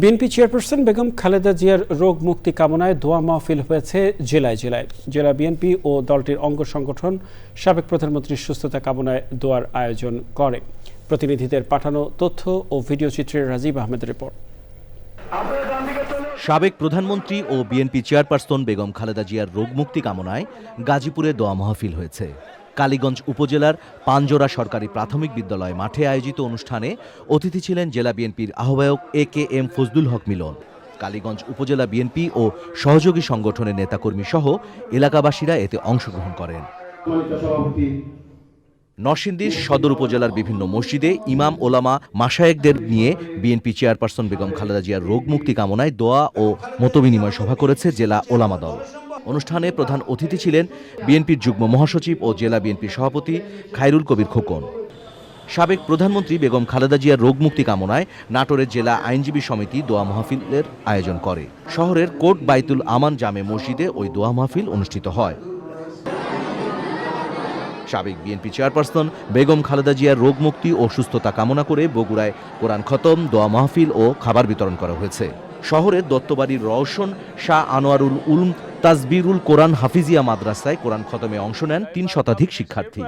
BNP chairperson Begum Khaleda জিয়ার রোগ মুক্তি কামনায় দোয়া মাহফিল হয়েছে জেলায় জেলায়। জেলা বিএনপি ও দলটির অঙ্গ সংগঠন সাবেক প্রধানমন্ত্রীর সুস্থতা কামনায় দোয়ার আয়োজন করে। প্রতিনিধিদের পাঠানো তথ্য ও ভিডিও চিত্রে রাজীব আহমেদের রিপোর্ট। সাবেক প্রধানমন্ত্রী ও বিএনপি চেয়ারপারসন বেগম খালেদা জিয়ার রোগ মুক্তি কামনায় গাজীপুরে দোয়া মাহফিল হয়েছে। কালীগঞ্জ উপজেলার পাঞ্জোরা সরকারি প্রাথমিক বিদ্যালয় মাঠে আয়োজিত অনুষ্ঠানে অতিথি ছিলেন জেলা বিএনপির আহ্বায়ক A K M Fazlul Haque Milon. Kaliganj উপজেলা বিএনপি ও সহযোগী সংগঠনের নেতাকর্মী সহ এলাকাবাসীরা এতে অংশগ্রহণ করেন। নরসিংদীর সদর উপজেলার বিভিন্ন মসজিদে ইমাম ওলামা মাসায়েকদের নিয়ে বিএনপি চেয়ারপারসন বেগম খালেদা জিয়ার রোগ মুক্তি কামনায় দোয়া ও মতবিনিময় সভা করেছে জেলা ওলামা দল। অনুষ্ঠানে প্রধান অতিথি ছিলেন বিএনপির যুগ্ম মহাসচিব ও জেলা বিএনপির সভাপতি খায়রুল কবির খোকন। সাবেক প্রধানমন্ত্রী বেগম খালেদা জিয়ার রোগ মুক্তি কামনায় নাটোরের জেলা আইনজীবী সমিতি দোয়া মাহফিলের আয়োজন করে। শহরের কোট বাইতুল আমান জামে মসজিদে ওই দোয়া মাহফিল অনুষ্ঠিত হয়। সাবেক বিএনপি চেয়ারপারসন বেগম খালেদা জিয়ার রোগ মুক্তি ও সুস্থতা কামনা করে বগুড়ায় কোরআন খতম, দোয়া মাহফিল ও খাবার বিতরণ করা হয়েছে। শহরের দত্তবাড়ির রওশন শাহ আনোয়ারুল উলম তাজবিরুল কোরআন হাফিজিয়া মাদ্রাসায় কোরআন খতমে অংশ নেন তিন শতাধিক শিক্ষার্থী।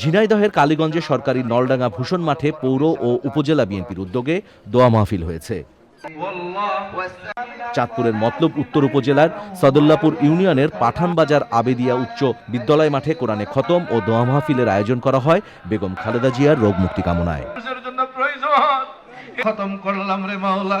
ঝিনাইদহের কালীগঞ্জে সরকারি নলডাঙ্গা ভূষণ মাঠে পৌর ও উপজেলা বিএনপির উদ্যোগে দোয়া মাহফিল হয়েছে। চাঁদপুরের মতলব উত্তর উপজেলার সদুল্লাপুর ইউনিয়নের পাঠানবাজার আবেদিয়া উচ্চ বিদ্যালয় মাঠে কোরআনে খতম ও দোয়া মাহফিলের আয়োজন করা হয় বেগম খালেদা জিয়ার রোগ মুক্তি কামনায় খতম করলাম রে মাওলা।